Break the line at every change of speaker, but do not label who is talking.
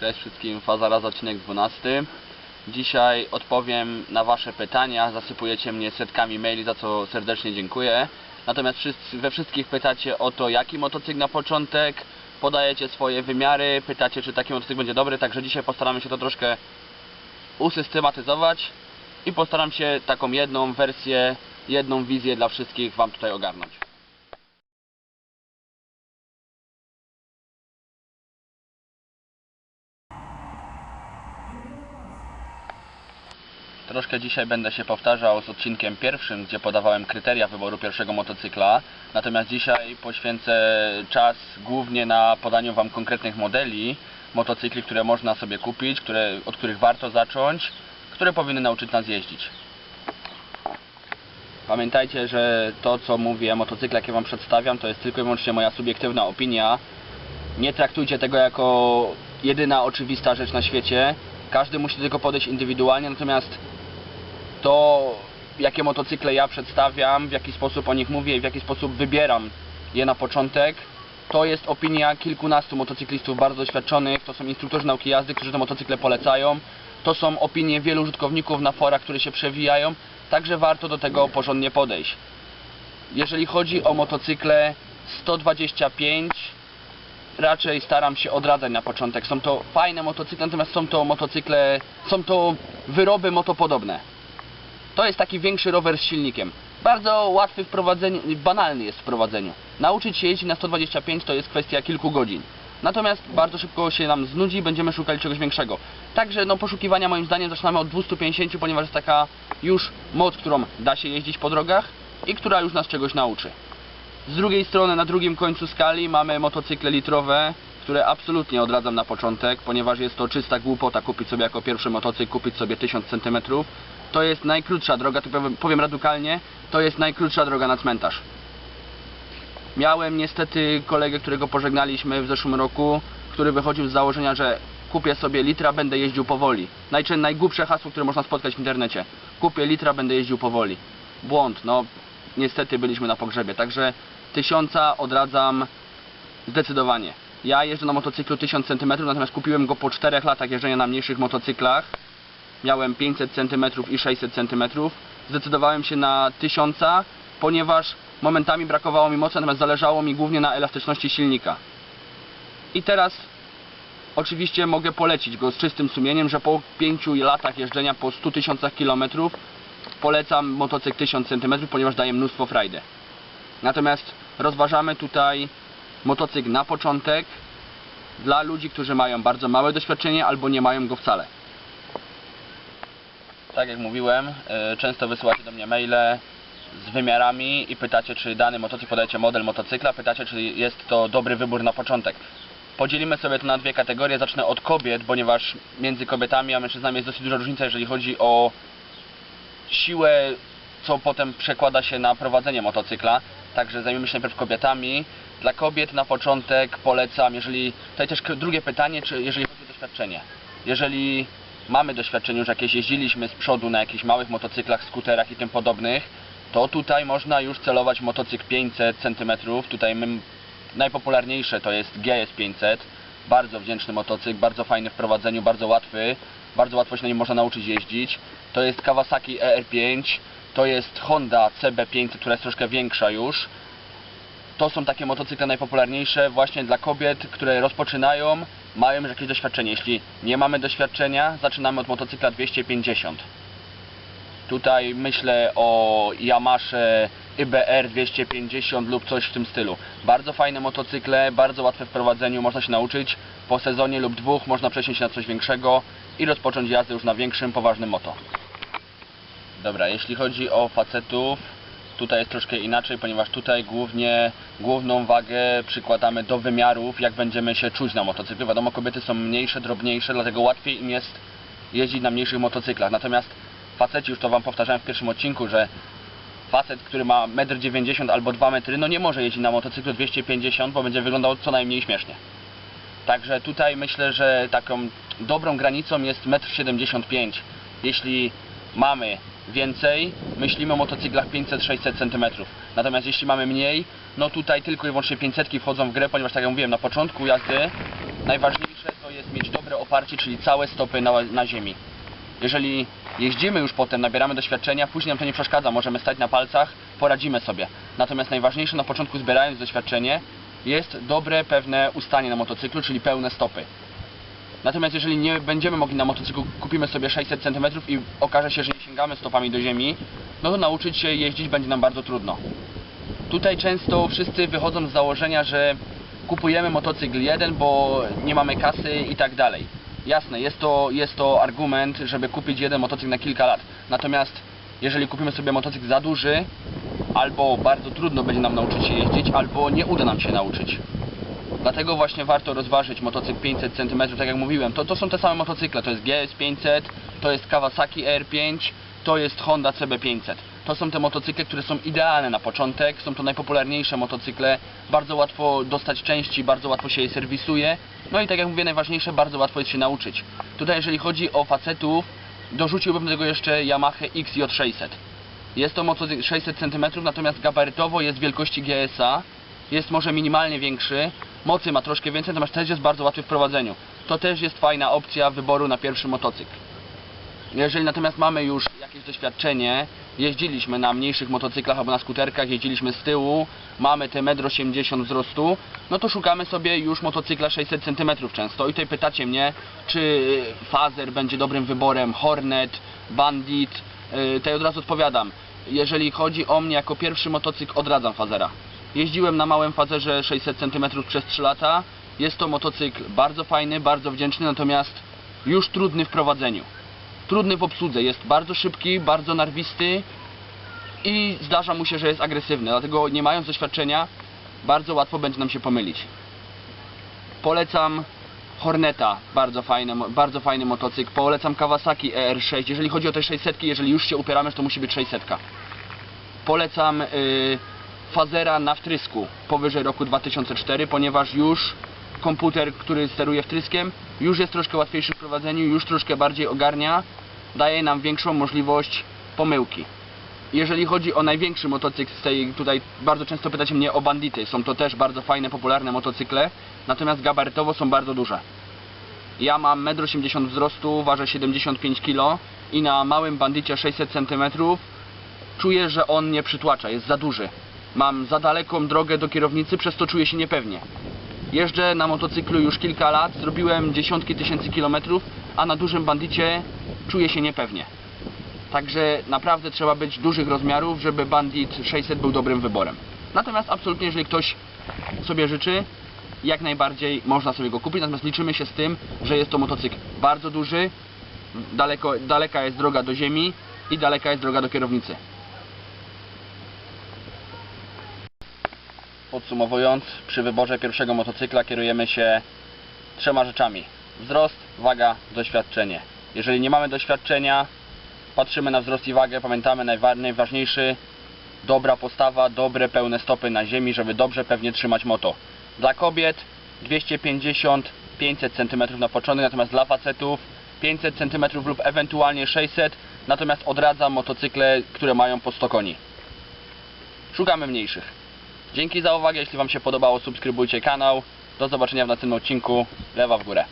Cześć wszystkim, Faza Raz, odcinek 12. Dzisiaj odpowiem na Wasze pytania, zasypujecie mnie setkami maili, za co serdecznie dziękuję. Natomiast wszyscy, we wszystkich pytacie o to, jaki motocykl na początek, podajecie swoje wymiary, pytacie, czy taki motocykl będzie dobry, także dzisiaj postaramy się to troszkę usystematyzować i postaram się taką jedną wersję, jedną wizję dla wszystkich Wam tutaj ogarnąć. Troszkę dzisiaj będę się powtarzał z odcinkiem pierwszym, gdzie podawałem kryteria wyboru pierwszego motocykla. Natomiast dzisiaj poświęcę czas głównie na podaniu Wam konkretnych modeli motocykli, które można sobie kupić, które, od których warto zacząć, które powinny nauczyć nas jeździć. Pamiętajcie, że to co mówię o motocyklach, jakie Wam przedstawiam, to jest tylko i wyłącznie moja subiektywna opinia. Nie traktujcie tego jako jedyna oczywista rzecz na świecie. Każdy musi do tego podejść indywidualnie, natomiast to jakie motocykle ja przedstawiam, w jaki sposób o nich mówię i w jaki sposób wybieram je na początek, to jest opinia kilkunastu motocyklistów bardzo doświadczonych, to są instruktorzy nauki jazdy, którzy te motocykle polecają, to są opinie wielu użytkowników na forach, które się przewijają, także warto do tego porządnie podejść. Jeżeli chodzi o motocykle 125, raczej staram się odradzać na początek. Są to fajne motocykle, natomiast są to motocykle, są to wyroby motopodobne. To jest taki większy rower z silnikiem. Bardzo łatwy w prowadzeniu, banalny jest w prowadzeniu. Nauczyć się jeździć na 125 to jest kwestia kilku godzin. Natomiast bardzo szybko się nam znudzi i będziemy szukali czegoś większego. Także no, poszukiwania moim zdaniem zaczynamy od 250, ponieważ jest taka już moc, którą da się jeździć po drogach i która już nas czegoś nauczy. Z drugiej strony, na drugim końcu skali mamy motocykle litrowe, które absolutnie odradzam na początek, ponieważ jest to czysta głupota kupić sobie jako pierwszy motocykl, kupić sobie 1000 cm. To jest najkrótsza droga, to powiem, radykalnie, to jest najkrótsza droga na cmentarz. Miałem niestety kolegę, którego pożegnaliśmy w zeszłym roku, który wychodził z założenia, że kupię sobie litra, będę jeździł powoli. Najczę najgłupsze hasło, które można spotkać w internecie. Kupię litra, będę jeździł powoli. Błąd, no niestety byliśmy na pogrzebie, także tysiąca odradzam zdecydowanie. Ja jeżdżę na motocyklu 1000 cm, natomiast kupiłem go po 4 latach jeżdżenia na mniejszych motocyklach. Miałem 500 cm i 600 cm. Zdecydowałem się na 1000, ponieważ momentami brakowało mi mocy, natomiast zależało mi głównie na elastyczności silnika. I teraz oczywiście mogę polecić go z czystym sumieniem, że po 5 latach jeżdżenia po 100 tysiącach kilometrów polecam motocykl 1000 cm, ponieważ daje mnóstwo frajdy. Natomiast rozważamy tutaj motocykl na początek dla ludzi, którzy mają bardzo małe doświadczenie albo nie mają go wcale. Tak jak mówiłem, y, często wysyłacie do mnie maile z wymiarami i pytacie, czy dany motocykl podajecie model motocykla, pytacie, czy jest to dobry wybór na początek. Podzielimy sobie to na dwie kategorie. Zacznę od kobiet, ponieważ między kobietami a mężczyznami jest dosyć duża różnica, jeżeli chodzi o siłę, co potem przekłada się na prowadzenie motocykla. Także zajmiemy się najpierw kobietami. Dla kobiet na początek polecam, jeżeli. Tutaj też drugie pytanie, czy jeżeli chodzi o doświadczenie. Jeżeli mamy doświadczenie, już jakieś jeździliśmy z przodu na jakichś małych motocyklach, skuterach i tym podobnych, to tutaj można już celować motocykl 500 cm. Tutaj my, najpopularniejsze to jest GS 500. Bardzo wdzięczny motocykl, bardzo fajny w prowadzeniu, bardzo łatwy. Bardzo łatwo się na nim można nauczyć jeździć. To jest Kawasaki ER5, to jest Honda CB500, która jest troszkę większa już. To są takie motocykle najpopularniejsze właśnie dla kobiet, które rozpoczynają, mają już jakieś doświadczenie. Jeśli nie mamy doświadczenia, zaczynamy od motocykla 250. Tutaj myślę o Yamasze IBR 250 lub coś w tym stylu. Bardzo fajne motocykle, bardzo łatwe w prowadzeniu, można się nauczyć. Po sezonie lub dwóch można przesiąść na coś większego i rozpocząć jazdę już na większym, poważnym moto. Dobra, jeśli chodzi o facetów, tutaj jest troszkę inaczej, ponieważ tutaj głównie główną wagę przykładamy do wymiarów, jak będziemy się czuć na motocyklu. Wiadomo, kobiety są mniejsze, drobniejsze, dlatego łatwiej im jest jeździć na mniejszych motocyklach. Natomiast faceci, już to Wam powtarzałem w pierwszym odcinku, że facet, który ma 1,90 m albo 2 metry, no nie może jeździć na motocyklu 250, bo będzie wyglądał co najmniej śmiesznie. Także tutaj myślę, że taką dobrą granicą jest 1,75 m. Jeśli mamy więcej, myślimy o motocyklach 500-600 cm. Natomiast jeśli mamy mniej, no tutaj tylko i wyłącznie 500 wchodzą w grę, ponieważ tak jak mówiłem, na początku jazdy najważniejsze to jest mieć dobre oparcie, czyli całe stopy na, na ziemi. Jeżeli jeździmy już potem, nabieramy doświadczenia, później nam to nie przeszkadza, możemy stać na palcach, poradzimy sobie. Natomiast najważniejsze na początku zbierając doświadczenie jest dobre pewne ustanie na motocyklu, czyli pełne stopy. Natomiast jeżeli nie będziemy mogli na motocyklu, kupimy sobie 600 cm i okaże się, że nie sięgamy stopami do ziemi, no to nauczyć się jeździć będzie nam bardzo trudno. Tutaj często wszyscy wychodzą z założenia, że kupujemy motocykl jeden, bo nie mamy kasy i tak dalej. Jasne, jest to, jest to argument, żeby kupić jeden motocykl na kilka lat. Natomiast jeżeli kupimy sobie motocykl za duży, albo bardzo trudno będzie nam nauczyć się jeździć, albo nie uda nam się nauczyć. Dlatego właśnie warto rozważyć motocykl 500 cm, tak jak mówiłem. To, to są te same motocykle, to jest GS 500, to jest Kawasaki R5, to jest Honda CB500. To są te motocykle, które są idealne na początek, są to najpopularniejsze motocykle, bardzo łatwo dostać części, bardzo łatwo się je serwisuje. No i tak jak mówię, najważniejsze, bardzo łatwo jest się nauczyć. Tutaj jeżeli chodzi o facetów, dorzuciłbym do tego jeszcze Yamaha XJ600. Jest to motocykl 600 cm, natomiast gabarytowo jest wielkości GS-a. Jest może minimalnie większy, mocy ma troszkę więcej, natomiast też jest bardzo łatwy w prowadzeniu. To też jest fajna opcja wyboru na pierwszy motocykl. Jeżeli natomiast mamy już jakieś doświadczenie, jeździliśmy na mniejszych motocyklach albo na skuterkach, jeździliśmy z tyłu, mamy te 1,80 m wzrostu, no to szukamy sobie już motocykla 600 cm często. I tutaj pytacie mnie, czy Fazer będzie dobrym wyborem, Hornet, Bandit. Yy, Tutaj od razu odpowiadam. Jeżeli chodzi o mnie jako pierwszy motocykl, odradzam Fazera. Jeździłem na małym Fazerze 600 cm przez 3 lata. Jest to motocykl bardzo fajny, bardzo wdzięczny, natomiast już trudny w prowadzeniu trudny w obsłudze, jest bardzo szybki, bardzo narwisty i zdarza mu się, że jest agresywny, dlatego nie mając doświadczenia bardzo łatwo będzie nam się pomylić. Polecam Horneta, bardzo fajny, bardzo fajny motocykl, polecam Kawasaki ER6, jeżeli chodzi o te 600, jeżeli już się upieramy, to musi być 600. Polecam y, Fazera na wtrysku powyżej roku 2004, ponieważ już komputer, który steruje wtryskiem, już jest troszkę łatwiejszy w prowadzeniu, już troszkę bardziej ogarnia, daje nam większą możliwość pomyłki. Jeżeli chodzi o największy motocykl z tej, tutaj bardzo często pytacie mnie o bandity, są to też bardzo fajne, popularne motocykle, natomiast gabarytowo są bardzo duże. Ja mam 1,80 m wzrostu, ważę 75 kg i na małym bandycie 600 cm czuję, że on mnie przytłacza, jest za duży. Mam za daleką drogę do kierownicy, przez to czuję się niepewnie. Jeżdżę na motocyklu już kilka lat, zrobiłem dziesiątki tysięcy kilometrów, a na dużym bandycie czuję się niepewnie. Także naprawdę trzeba być dużych rozmiarów, żeby Bandit 600 był dobrym wyborem. Natomiast absolutnie, jeżeli ktoś sobie życzy, jak najbardziej można sobie go kupić, natomiast liczymy się z tym, że jest to motocykl bardzo duży, daleko, daleka jest droga do ziemi i daleka jest droga do kierownicy. Podsumowując, przy wyborze pierwszego motocykla kierujemy się trzema rzeczami. Wzrost, waga, doświadczenie. Jeżeli nie mamy doświadczenia, patrzymy na wzrost i wagę, pamiętamy najwa najważniejszy, dobra postawa, dobre pełne stopy na ziemi, żeby dobrze pewnie trzymać moto. Dla kobiet 250-500 cm na początek, natomiast dla facetów 500 cm lub ewentualnie 600, natomiast odradzam motocykle, które mają po 100 koni. Szukamy mniejszych. Dzięki za uwagę, jeśli Wam się podobało, subskrybujcie kanał. Do zobaczenia w następnym odcinku. Lewa w górę.